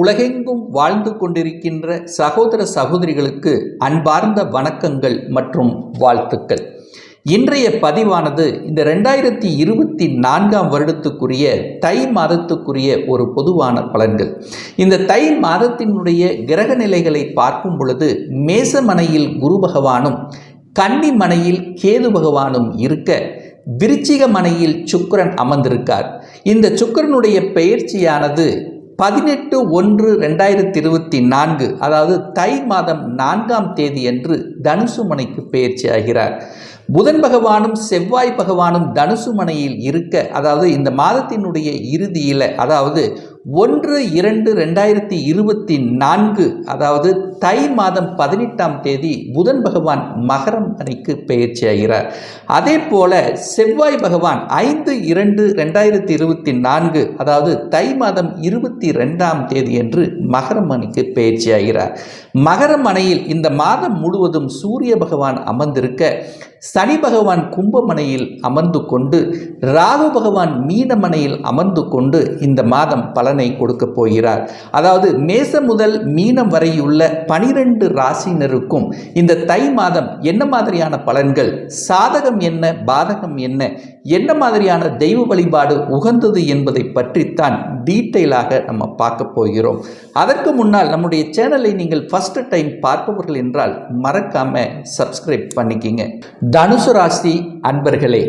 உலகெங்கும் வாழ்ந்து கொண்டிருக்கின்ற சகோதர சகோதரிகளுக்கு அன்பார்ந்த வணக்கங்கள் மற்றும் வாழ்த்துக்கள். இன்றைய பதிவானது இந்த ரெண்டாயிரத்தி இருபத்தி நான்காம் வருடத்துக்குரிய தை மாதத்துக்குரிய ஒரு பொதுவான பலன்கள். இந்த தை மாதத்தினுடைய கிரக நிலைகளை பார்க்கும் பொழுது மேசமனையில் குரு பகவானும் கன்னி மனையில் கேது பகவானும் இருக்க விருச்சிக மனையில் சுக்கரன் அமர்ந்திருக்கார். இந்த சுக்கிரனுடைய பெயர்ச்சியானது பதினெட்டு ஒன்று ரெண்டாயிரத்தி இருபத்தி நான்கு அதாவது தை மாதம் நான்காம் தேதி அன்று தனுசுமனைக்கு பயிற்சி ஆகிறார். புதன் பகவானும் செவ்வாய் பகவானும் தனுசுமனையில் இருக்க அதாவது இந்த மாதத்தினுடைய இறுதியில் அதாவது ஒன்று இரண்டு ரெண்டாயிரத்தி இருபத்தி நான்கு அதாவது தை மாதம் பதினெட்டாம் தேதி புதன் பகவான் மகரம் அணிக்கு பெயர்ச்சி ஆகிறார் அதே போல செவ்வாய் பகவான் ஐந்து இரண்டு ரெண்டாயிரத்தி இருபத்தி நான்கு அதாவது தை மாதம் இருபத்தி ரெண்டாம் தேதி என்று மகரம் அணிக்கு பெயர்ச்சி ஆகிறார் மகரம் அணையில் இந்த மாதம் முழுவதும் சூரிய பகவான் அமர்ந்திருக்க சனி பகவான் கும்பமனையில் அமர்ந்து கொண்டு ராகு பகவான் மீனமனையில் அமர்ந்து கொண்டு இந்த மாதம் பலனை கொடுக்க போகிறார். அதாவது மேசம் முதல் மீனம் வரையுள்ள பனிரெண்டு ராசினருக்கும் இந்த தை மாதம் என்ன மாதிரியான பலன்கள்? சாதகம் என்ன? பாதகம் என்ன? என்ன மாதிரியான தெய்வ வழிபாடு உகந்தது என்பதை பற்றித்தான் டீட்டெயிலாக நம்ம பார்க்க போகிறோம். அதற்கு முன்னால் நம்முடைய சேனலை நீங்கள் ஃபஸ்ட்டு டைம் பார்ப்பவர்கள் என்றால் மறக்காம சப்ஸ்கிரைப் பண்ணிக்கிங்க. தனுசு ராசி அன்பர்களே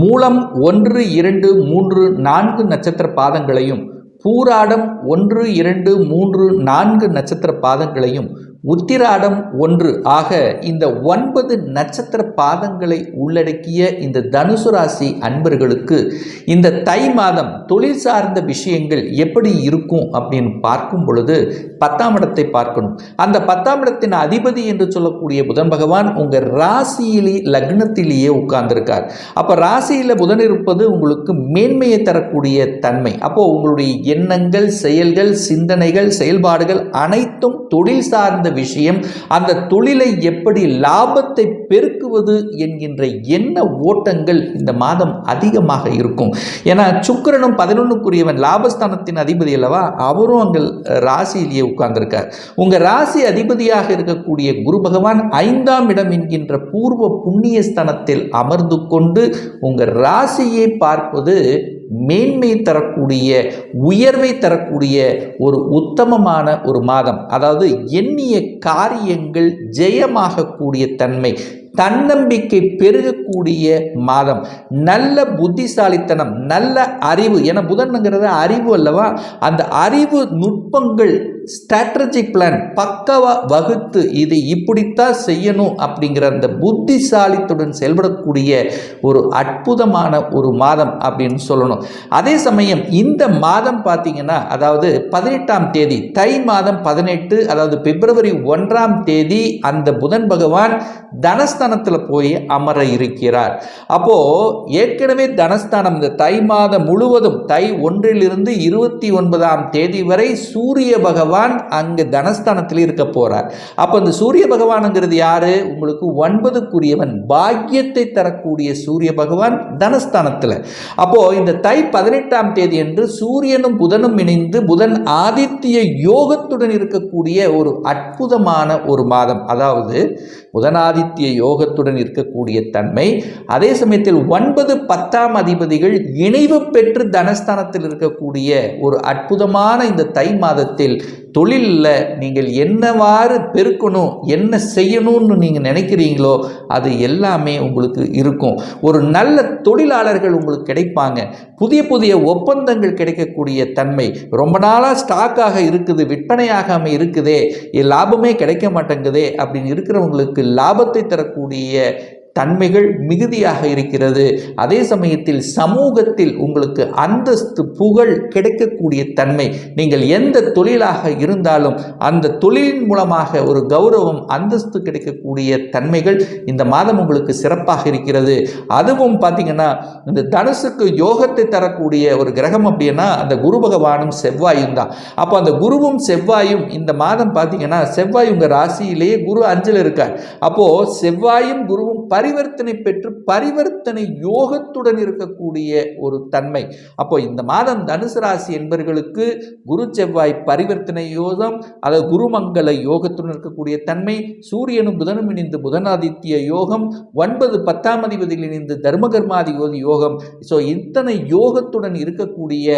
மூலம் ஒன்று இரண்டு மூன்று நான்கு நட்சத்திர பாதங்களையும் பூராடம் ஒன்று இரண்டு மூன்று நான்கு நட்சத்திர பாதங்களையும் உத்திராடம் ஒன்று ஆக இந்த ஒன்பது நட்சத்திர பாதங்களை உள்ளடக்கிய இந்த தனுசு ராசி அன்பர்களுக்கு இந்த தை மாதம் தொழில் சார்ந்த விஷயங்கள் எப்படி இருக்கும் அப்படின்னு பார்க்கும் பொழுது பத்தாம் இடத்தை பார்க்கணும். அந்த பத்தாம் இடத்தின் அதிபதி என்று சொல்லக்கூடிய புதன் பகவான் உங்கள் ராசியிலே லக்னத்திலேயே உட்கார்ந்திருக்கார். அப்போ ராசியில் புதன் இருப்பது உங்களுக்கு மேன்மையை தரக்கூடிய தன்மை. அப்போ உங்களுடைய எண்ணங்கள் செயல்கள் சிந்தனைகள் செயல்பாடுகள் அனைத்தும் தொழில் சார்ந்த விஷயம் அந்த தொழிலை எப்படி லாபத்தை பெருக்குவது என்கின்ற எண்ண ஓட்டங்கள் இந்த மாதம் அதிகமாக இருக்கும். ஏன்னா சுக்கிரனும் பதினொன்றுக்குரியவன் லாபஸ்தானத்தின் அதிபதி அல்லவா? அவரும் அங்கே ராசியிலேயே உட்கார்ந்திருக்கார். உங்கள் ராசி அதிபதியாக இருக்கக்கூடிய குரு பகவான் ஐந்தாம் இடம் என்கின்ற பூர்வ புண்ணிய ஸ்தானத்தில் அமர்ந்து கொண்டு உங்கள் ராசியை பார்ப்பது மேன்மை தரக்கூடிய உயர்வை தரக்கூடிய ஒரு உத்தமமான ஒரு மாதம். அதாவது எண்ணிய காரியங்கள் ஜெயமாகக்கூடிய தன்மை. தன்னம்பிக்கை பெருகக்கூடிய மாதம். நல்ல புத்திசாலித்தனம் நல்ல அறிவு. என புதன்ங்கிறது அறிவு அல்லவா? அந்த அறிவு நுட்பங்கள் ஸ்ட்ராட்டஜிக் பிளான் பக்கவா வகுத்து இது இப்படித்தான் செய்யணும் அப்படிங்கிற அந்த புத்திசாலித்துடன் செயல்படக்கூடிய ஒரு அற்புதமான ஒரு மாதம் அப்படின்னு சொல்லணும். அதே சமயம் இந்த மாதம் பார்த்தீங்கன்னா அதாவது பதினெட்டாம் தேதி தை மாதம் பதினெட்டு அதாவது பிப்ரவரி ஒன்றாம் தேதி அந்த புதன் பகவான் தனஸ்தானத்தில் போய் அமர இருக்கிறார். அப்போ ஏற்கனவே தனஸ்தானம் இந்த தை மாதம் முழுவதும் தை ஒன்றிலிருந்து இருபத்தி ஒன்பதாம் தேதி வரை சூரிய பகவான் அங்கு தனஸ்தானத்தில் இருக்க போகிறார் அப்போ இந்த சூரிய பகவானுங்கிறது யார்? உங்களுக்கு ஒன்பதுக்குரியவன் பாக்கியத்தை தரக்கூடிய சூரிய பகவான் தனஸ்தானத்தில். அப்போது இந்த தை பதினெட்டாம் தேதி என்று சூரியனும் புதனும் இணைந்து புதன் ஆதித்ய யோகத்துடன் இருக்கக்கூடிய ஒரு அற்புதமான ஒரு மாதம். அதாவது புதனாதித்ய யோகத்துடன் இருக்கக்கூடிய தன்மை. அதே சமயத்தில் ஒன்பது பத்தாம் அதிபதிகள் இணைவு பெற்று தனஸ்தானத்தில் இருக்கக்கூடிய ஒரு அற்புதமான இந்த தை மாதத்தில் தொழிலில் நீங்கள் என்னவாறு பெருக்கணும் என்ன செய்யணும்னு நீங்கள் நினைக்கிறீங்களோ அது எல்லாமே உங்களுக்கு இருக்கும். ஒரு நல்ல தொழிலாளர்கள் உங்களுக்கு கிடைப்பாங்க. புதிய புதிய ஒப்பந்தங்கள் கிடைக்கக்கூடிய தன்மை. ரொம்ப நாளாக ஸ்டாக்காக இருக்குது விற்பனையாகாமல் இருக்குதே லாபமே கிடைக்க மாட்டேங்குதே அப்படின்னு இருக்கிறவங்களுக்கு லாபத்தை தரக்கூடிய தன்மைகள் மிகுதியாக இருக்கிறது. அதே சமயத்தில் சமூகத்தில் உங்களுக்கு அந்தஸ்து புகழ் கிடைக்கக்கூடிய தன்மை. நீங்கள் எந்த தொழிலாக இருந்தாலும் அந்த தொழிலின் மூலமாக ஒரு கௌரவம் அந்தஸ்து கிடைக்கக்கூடிய தன்மைகள் இந்த மாதம் உங்களுக்கு சிறப்பாக இருக்கிறது. அதுவும் பார்த்தீங்கன்னா இந்த தனுசுக்கு யோகத்தை தரக்கூடிய ஒரு கிரகம் அப்படின்னா அந்த குரு பகவானும் செவ்வாயும் தான். அப்போ அந்த குருவும் செவ்வாயும் இந்த மாதம் பார்த்தீங்கன்னா செவ்வாய் உங்கள் ராசியிலேயே குரு அஞ்சில் இருக்கார். அப்போது செவ்வாயும் குருவும் பரிவர்த்தனை பெற்று பரிவர்த்தனை யோகத்துடன் இருக்கக்கூடிய ஒரு தன்மை. அப்போ இந்த மாதம் தனுசு ராசி என்பவர்களுக்கு குரு செவ்வாய் பரிவர்த்தனை யோகம் அதாவது குருமங்கல யோகத்துடன் இருக்கக்கூடிய தன்மை சூரியனும் புதனும் இணைந்து புதனாதித்ய யோகம் ஒன்பது பத்தாம் அதிபதியில் இணைந்து தர்மகர்மாதிபதி யோகம். ஸோ இத்தனை யோகத்துடன் இருக்கக்கூடிய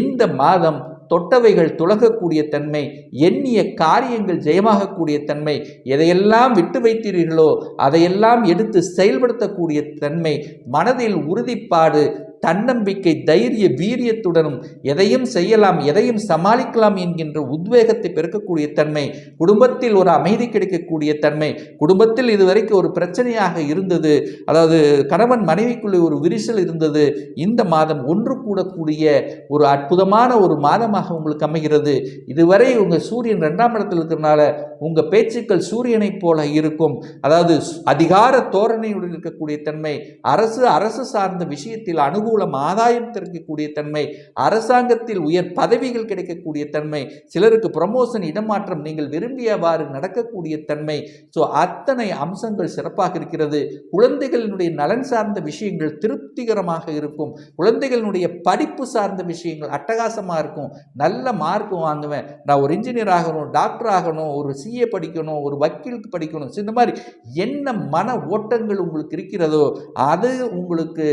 இந்த மாதம் தொட்டவைகள் துலகக்கூடிய தன்மை எண்ணிய காரியங்கள் ஜெயமாகக்கூடிய தன்மை எதையெல்லாம் விட்டு வைத்தீர்களோ அதையெல்லாம் எடுத்து செயல்படுத்தக்கூடிய தன்மை மனதில் உறுதிப்பாடு தன்னம்பிக்கை தைரிய வீரியத்துடனும் எதையும் செய்யலாம் எதையும் சமாளிக்கலாம் என்கின்ற உத்வேகத்தை பெருக்கக்கூடிய தன்மை குடும்பத்தில் ஒரு அமைதி கிடைக்கக்கூடிய தன்மை குடும்பத்தில் இதுவரைக்கும் ஒரு பிரச்சனையாக இருந்தது. அதாவது கணவன் மனைவிக்குள்ளே ஒரு விரிசல் இருந்தது. இந்த மாதம் ஒன்று கூடக்கூடிய ஒரு அற்புதமான ஒரு மாதமாக உங்களுக்கு அமைகிறது. இதுவரை உங்கள் சூரியன் ரெண்டாம் இடத்தில் இருக்கிறனால உங்கள் பேச்சுக்கள் சூரியனைப் போல இருக்கும். அதாவது அதிகார தோரணையுடன் இருக்கக்கூடிய தன்மை அரசு அரசு சார்ந்த விஷயத்தில் அனுகூலம் ஆதாயம் திறக்கக்கூடிய தன்மை அரசாங்கத்தில் உயர் பதவிகள் கிடைக்கக்கூடிய தன்மை சிலருக்கு ப்ரமோஷன் இடமாற்றம் நீங்கள் விரும்பியவாறு நடக்கக்கூடிய தன்மை. ஸோ அத்தனை அம்சங்கள் சிறப்பாக இருக்கிறது. குழந்தைகளினுடைய நலன் சார்ந்த விஷயங்கள் திருப்திகரமாக இருக்கும். குழந்தைகளினுடைய படிப்பு சார்ந்த விஷயங்கள் அட்டகாசமாக இருக்கும். நல்ல மார்க் வாங்குவேன். நான் ஒரு இன்ஜினியர் ஆகணும் டாக்டர் ஆகணும் ஒரு சிஏ படிக்கணும் ஒரு வக்கீலுக்கு படிக்கணும். இந்த மாதிரி என்ன மன ஓட்டங்கள் உங்களுக்கு இருக்கிறதோ அது உங்களுக்கு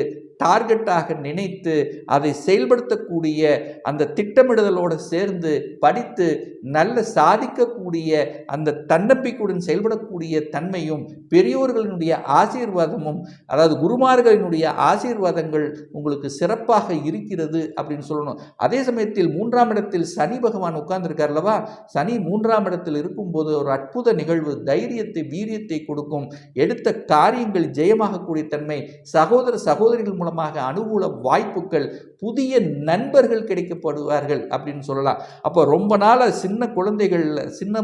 டார்கெட்டாக நினைத்து அதை செயல்படுத்தக்கூடிய அந்த திட்டமிடுதலோடு சேர்ந்து படித்து நல்ல சாதிக்கக்கூடிய அந்த தன்னம்பிக்கையுடன் செயல்படக்கூடிய தன்மையும் பெரியோர்களினுடைய ஆசீர்வாதமும் அதாவது குருமார்களினுடைய ஆசீர்வாதங்கள் உங்களுக்கு சிறப்பாக இருக்கிறது அப்படின்னு சொல்லணும். அதே சமயத்தில் மூன்றாம் இடத்தில் சனி பகவான் உட்கார்ந்துருக்கார் அல்லவா? சனி மூன்றாம் இடத்தில் இருக்கும்போது ஒரு அற்புத நிகழ்வு தைரியத்தை வீரியத்தை கொடுக்கும். எடுத்த காரியங்கள் ஜெயமாகக்கூடிய தன்மை. சகோதர சகோதரிகள் மூலம் மூலமாக அனுகூல வாய்ப்புகள் புதிய நண்பர்கள் கிடைக்கப்படுவார்கள் அப்படின்னு சொல்லலாம். அப்போ ரொம்ப நாளாக சின்ன குழந்தைகள் சின்ன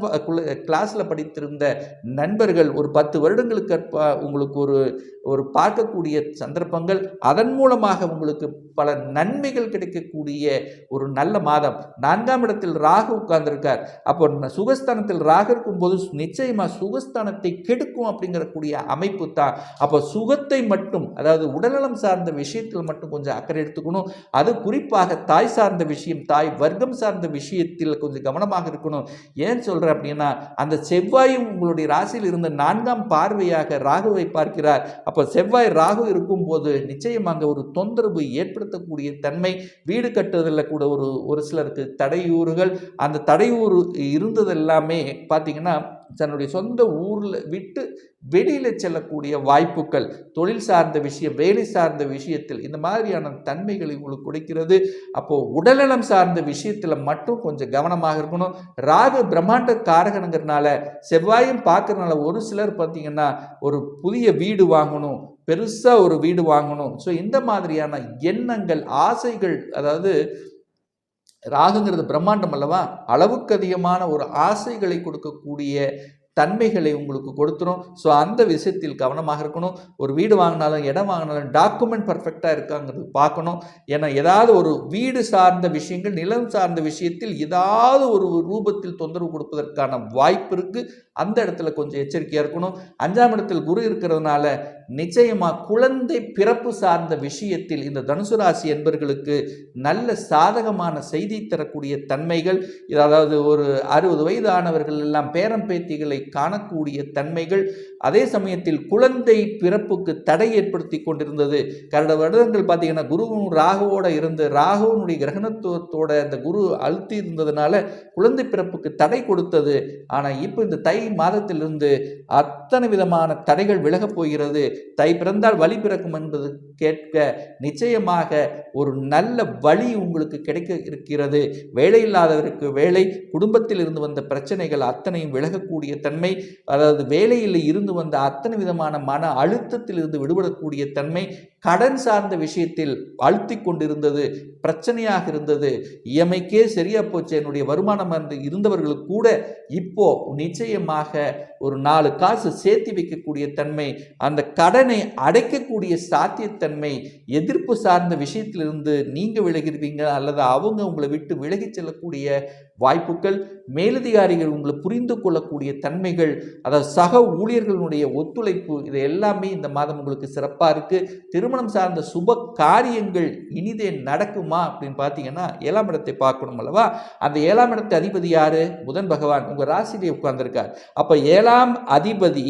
கிளாஸில் படித்திருந்த நண்பர்கள் ஒரு பத்து வருடங்களுக்கு உங்களுக்கு ஒரு ஒரு பார்க்கக்கூடிய சந்தர்ப்பங்கள் அதன் மூலமாக உங்களுக்கு பல நன்மைகள் கிடைக்கக்கூடிய ஒரு நல்ல மாதம். நான்காம் இடத்தில் ராகு உட்கார்ந்திருக்கார். அப்போ சுகஸ்தானத்தில் ராகு இருக்கும்போது நிச்சயமாக சுகஸ்தானத்தை கெடுக்கும் அப்படிங்கிற கூடிய அமைப்பு தான். அப்போ சுகத்தை மட்டும் அதாவது உடல்நலம் சார்ந்த விஷயத்தில் மட்டும் கொஞ்சம் அக்கறை எடுத்துக்கணும். அது குறிப்பாக தாய் சார்ந்த விஷயம் தாய் வர்க்கம் சார்ந்த விஷயத்தில் கொஞ்சம் கவனமாக இருக்கணும். ஏன் சொல்கிறேன் அப்படின்னா அந்த செவ்வாயும் உங்களுடைய ராசியில் இருந்த நான்காம் பார்வையாக ராகுவை பார்க்கிறார். அப்போ செவ்வாய் ராகு இருக்கும்போது நிச்சயம் அங்கே ஒரு தொந்தரவு ஏற்படுத்தக்கூடிய தன்மை வீடு கட்டுறதில் கூட ஒரு ஒரு சிலருக்கு தடையூறுகள். அந்த தடையூறு இருந்தது எல்லாமே பார்த்தீங்கன்னா தன்னுடைய சொந்த ஊரில் விட்டு வெளியில் செல்லக்கூடிய வாய்ப்புகள் தொழில் சார்ந்த விஷயம் வேலை சார்ந்த விஷயத்தில் இந்த மாதிரியான தன்மைகளை உங்களுக்கு கொடுக்கிறது. அப்போது உடல்நலம் சார்ந்த விஷயத்தில் மட்டும் கொஞ்சம் கவனமாக இருக்கணும். ராகு பிரம்மாண்ட காரகனுங்கிறனால செவ்வாயும் பார்க்கறனால ஒரு சிலர் பார்த்திங்கன்னா ஒரு புதிய வீடு வாங்கணும் பெருசாக ஒரு வீடு வாங்கணும். ஸோ இந்த மாதிரியான எண்ணங்கள் ஆசைகள் அதாவது ராகுங்கிறது பிரம்மாண்டம் அல்லவா? அளவுக்கு அதிகமான ஒரு ஆசைகளை கொடுக்கக்கூடிய தன்மைகளை உங்களுக்கு கொடுத்துரும். ஸோ அந்த விஷயத்தில் கவனமாக இருக்கணும். ஒரு வீடு வாங்கினாலும் இடம் வாங்கினாலும் டாக்குமெண்ட் பர்ஃபெக்டாக இருக்காங்கிறது பார்க்கணும். ஏன்னா ஏதாவது ஒரு வீடு சார்ந்த விஷயங்கள் நிலம் சார்ந்த விஷயத்தில் ஏதாவது ஒரு ரூபத்தில் தொந்தரவு கொடுப்பதற்கான வாய்ப்பு இருக்குது அந்த இடத்துல கொஞ்சம் எச்சரிக்கையாக இருக்கணும். அஞ்சாம் இடத்தில் குரு இருக்கிறதுனால நிச்சயமாக குழந்தை பிறப்பு சார்ந்த விஷயத்தில் இந்த தனுசு ராசி என்பர்களுக்கு நல்ல சாதகமான செய்தி தரக்கூடிய தன்மைகள் இது அதாவது ஒரு அறுபது வயதானவர்கள் எல்லாம் பேரம் பேத்திகளை காணக்கூடிய தன்மைகள் அதே சமயத்தில் குழந்தை பிறப்புக்கு தடை ஏற்படுத்தி கொண்டிருந்தது. கடந்த வருடங்கள் பார்த்தீங்கன்னா குருவும் ராகுவோட இருந்து ராகுவனுடைய கிரகணத்துவத்தோட அந்த குரு அழுத்தி இருந்ததுனால குழந்தை பிறப்புக்கு தடை கொடுத்தது. ஆனால் இப்போ இந்த தை மாதத்திலிருந்து அத்தனை விதமான தடைகள் விலகப் போகிறது. தை பிறந்தால் வழி பிறக்கும் என்பது கேட்க நிச்சயமாக ஒரு நல்ல வழி உங்களுக்கு கிடைக்க இருக்கிறது. வேலை இல்லாதவருக்கு வேலை குடும்பத்தில் இருந்து வந்த பிரச்சனைகள் அத்தனையும் விலகக்கூடிய தன்மை அதாவது வேலையில் இருந்து வந்த அத்தனை விதமான மன அழுத்தத்தில் இருந்து விடுபடக்கூடிய தன்மை கடன் சார்ந்த விஷயத்தில் அழுத்தி கொண்டிருந்தது பிரச்சனையாக இருந்தது. இஎம்ஐக்கே சரியா போச்சு. என்னுடைய வருமானம் வந்து இருந்தவர்களுக்கு கூட இப்போ நிச்சயமாக ஒரு நாலு காசு சேர்த்து வைக்கக்கூடிய தன்மை அந்த கடனை அடைக்கக்கூடிய சாத்தியத்தன்மை எதிர்ப்பு சார்ந்த விஷயத்திலிருந்து நீங்கள் விலகிடுவீங்க அல்லது அவங்க உங்களை விட்டு விலகிச் செல்லக்கூடிய வாய்ப்புகள் மேலதிகாரிகள் உங்களை புரிந்து கொள்ளக்கூடிய தன்மைகள் அதாவது சக ஊழியர்களுடைய ஒத்துழைப்பு இது எல்லாமே இந்த மாதம் உங்களுக்கு சிறப்பாக இருக்குது திருமணம் சார்ந்த சுப காரியங்கள் இனிதே நடக்குமா அப்படின்னு பார்த்தீங்கன்னா ஏழாம் இடத்தை பார்க்கணும் அல்லவா? அந்த ஏழாம் இடத்து அதிபதி யார்? புதன் பகவான். உங்கள் ராசியிலே உட்கார்ந்துருக்கார். அப்போ ஏழாம் அதிபதி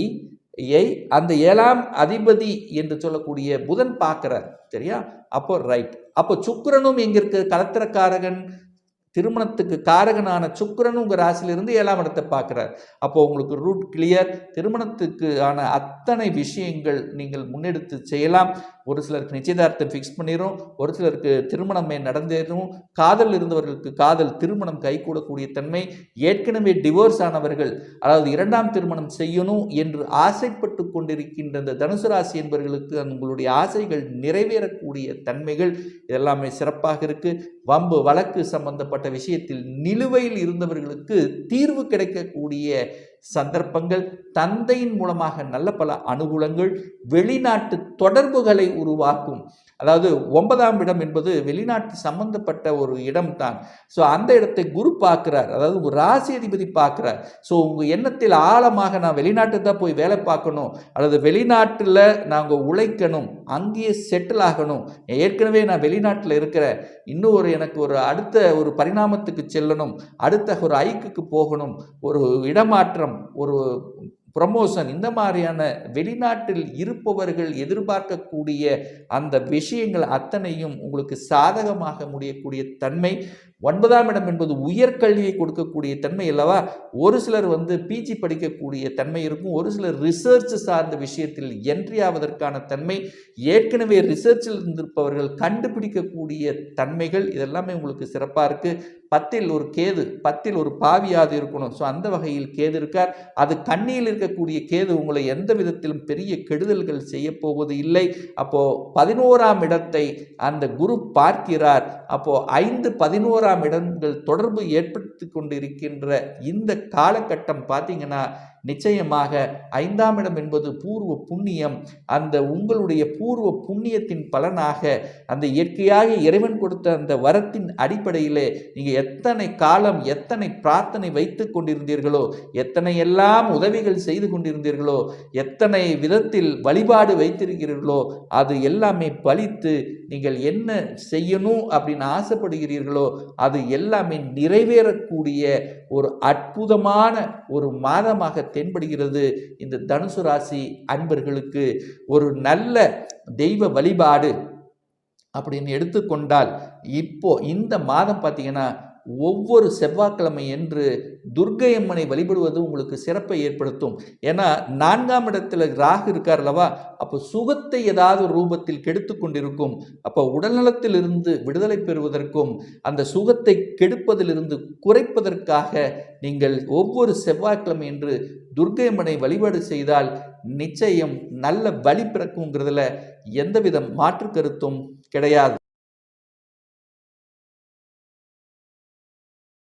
ஏய் அந்த ஏழாம் அதிபதி என்று சொல்லக்கூடிய புதன் பார்க்குறார் சரியா? அப்போ ரைட் அப்போ சுக்கரனும் எங்க இருக்கு? கலத்திரக்காரகன் திருமணத்துக்கு காரகனான சுக்கிரன் உங்கள் ராசியிலிருந்து ஏழாம் இடத்தை பார்க்குறார். அப்போ உங்களுக்கு ரூட் கிளியர் திருமணத்துக்கு ஆன அத்தனை விஷயங்கள் நீங்கள் முன்னெடுத்து செய்யலாம். ஒரு சிலருக்கு நிச்சயதார்த்தம் ஃபிக்ஸ் பண்ணிடும் ஒரு சிலருக்கு திருமணமே நடந்தேறும். காதல் இருந்தவர்களுக்கு காதல் திருமணம் கைகூடக்கூடிய தன்மை. ஏற்கனவே டிவோர்ஸ் ஆனவர்கள் அதாவது இரண்டாம் திருமணம் செய்யணும் என்று ஆசைப்பட்டு கொண்டிருக்கின்ற இந்த தனுசு ராசி என்பவர்களுக்கு உங்களுடைய ஆசைகள் நிறைவேறக்கூடிய தன்மைகள் இதெல்லாமே சிறப்பாக இருக்கு. வம்பு வழக்கு சம்பந்தப்பட்ட விஷயத்தில் நிலுவையில் இருந்தவர்களுக்கு தீர்வு கிடைக்கக்கூடிய சந்தர்ப்பங்கள் தந்தையின் மூலமாக நல்ல பல அனுகூலங்கள் வெளிநாட்டு தொடர்புகளை உருவாக்கும். அதாவது ஒன்பதாம் இடம் என்பது வெளிநாட்டு சம்பந்தப்பட்ட ஒரு இடம் தான். ஸோ அந்த இடத்தை குரு பார்க்குறார். அதாவது ஒரு ராசி அதிபதி பார்க்குறார். ஸோ உங்கள் எண்ணத்தில் ஆழமாக நான் வெளிநாட்டு தான் போய் வேலை பார்க்கணும். அல்லது வெளிநாட்டில் நாங்கள் உழைக்கணும். அங்கேயே செட்டில் ஆகணும். ஏற்கனவே நான் வெளிநாட்டில் இருக்கிற இன்னும் ஒரு எனக்கு ஒரு அடுத்த ஒரு பரிணாமத்துக்கு செல்லணும். அடுத்த ஒரு ஐக்குக்கு போகணும். ஒரு இடமாற்றம். ஒரு ப்ரமோஷன் இந்த மாதிரியான வெளிநாட்டில் இருப்பவர்கள் எதிர்பார்க்கக்கூடிய அந்த விஷயங்கள் அத்தனையும் உங்களுக்கு சாதகமாக முடியக்கூடிய தன்மை ஒன்பதாம் இடம் என்பது உயர்கல்வியை கொடுக்கக்கூடிய தன்மை அல்லவா? ஒரு சிலர் வந்து பிஜி படிக்கக்கூடிய தன்மை இருக்கும். ஒரு சிலர் ரிசர்ச் சார்ந்த விஷயத்தில் என்ட்ரி ஆவதற்கான தன்மை ஏற்கனவே ரிசர்ச்சில் இருந்திருப்பவர்கள் கண்டுபிடிக்கக்கூடிய தன்மைகள் இதெல்லாமே உங்களுக்கு சிறப்பாக இருக்குது பத்தில் ஒரு கேது பத்தில் ஒரு பாவியாது இருக்கணும். ஸோ அந்த வகையில் கேது இருக்கார். அது கண்ணியில் இருக்கக்கூடிய கேது உங்களை எந்த விதத்திலும் பெரிய கெடுதல்கள் செய்ய போவது இல்லை. அப்போ பதினோராம் இடத்தை அந்த குரு பார்க்கிறார். அப்போது ஐந்து பதினோராம் இடங்கள் தொடர்பு ஏற்படுத்தி கொண்டிருக்கின்ற இந்த காலகட்டம் பார்த்தீங்கன்னா நிச்சயமாக ஐந்தாம் இடம் என்பது பூர்வ புண்ணியம். அந்த உங்களுடைய பூர்வ புண்ணியத்தின் பலனாக அந்த இயற்கையாக இறைவன் கொடுத்த அந்த வரத்தின் அடிப்படையிலே நீங்கள் எத்தனை காலம் எத்தனை பிரார்த்தனை வைத்து கொண்டிருந்தீர்களோ எத்தனை எல்லாம் உதவிகள் செய்து கொண்டிருந்தீர்களோ எத்தனை விதத்தில் வழிபாடு வைத்திருக்கிறீர்களோ அது எல்லாமே பலித்து நீங்கள் என்ன செய்யணும் அப்படின்னு ஆசைப்படுகிறீர்களோ அது எல்லாமே நிறைவேறக்கூடிய ஒரு அற்புதமான ஒரு மாதமாக தென்படுகிறது இந்த தனுசு ராசி அன்பர்களுக்கு. ஒரு நல்ல தெய்வ வழிபாடு அப்படின்னு எடுத்துக்கொண்டால் இப்போ இந்த மாதம் பார்த்தீங்கன்னா ஒவ்வொரு செவ்வாய்க்கிழமை என்று துர்க்கை அம்மனை வழிபடுவது உங்களுக்கு சிறப்பை ஏற்படுத்தும். ஏன்னா நான்காம் இடத்துல ராகு இருக்கார் அல்லவா? அப்போ சுகத்தை ஏதாவது ரூபத்தில் கெடுத்து கொண்டிருக்கும். அப்போ உடல்நலத்திலிருந்து விடுதலை பெறுவதற்கும் அந்த சுகத்தை கெடுப்பதிலிருந்து குறைப்பதற்காக நீங்கள் ஒவ்வொரு செவ்வாய்க்கிழமை என்று துர்க்கை அம்மனை வழிபாடு செய்தால் நிச்சயம் நல்ல வழி பிறக்குங்கிறதுல எந்தவித மாற்று கருத்தும் கிடையாது.